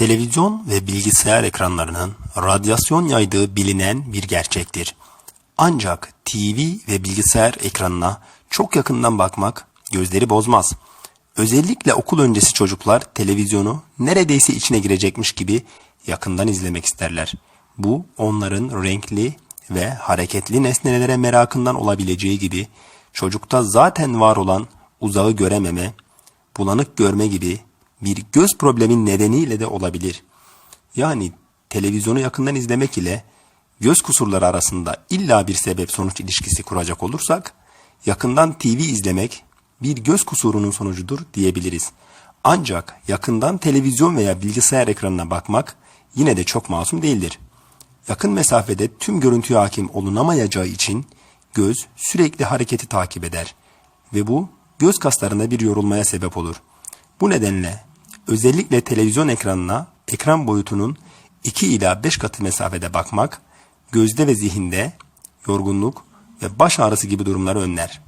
Televizyon ve bilgisayar ekranlarının radyasyon yaydığı bilinen bir gerçektir. Ancak TV ve bilgisayar ekranına çok yakından bakmak gözleri bozmaz. Özellikle okul öncesi çocuklar televizyonu neredeyse içine girecekmiş gibi yakından izlemek isterler. Bu onların renkli ve hareketli nesnelere merakından olabileceği gibi çocukta zaten var olan uzağı görememe, bulanık görme gibi bir göz problemin nedeniyle de olabilir. Yani televizyonu yakından izlemek ile göz kusurları arasında illa bir sebep sonuç ilişkisi kuracak olursak yakından TV izlemek bir göz kusurunun sonucudur diyebiliriz. Ancak yakından televizyon veya bilgisayar ekranına bakmak yine de çok masum değildir. Yakın mesafede tüm görüntüye hakim olunamayacağı için göz sürekli hareketi takip eder ve bu göz kaslarında bir yorulmaya sebep olur. Bu nedenle özellikle televizyon ekranına ekran boyutunun 2 ila 5 katı mesafede bakmak gözde ve zihinde yorgunluk ve baş ağrısı gibi durumları önler.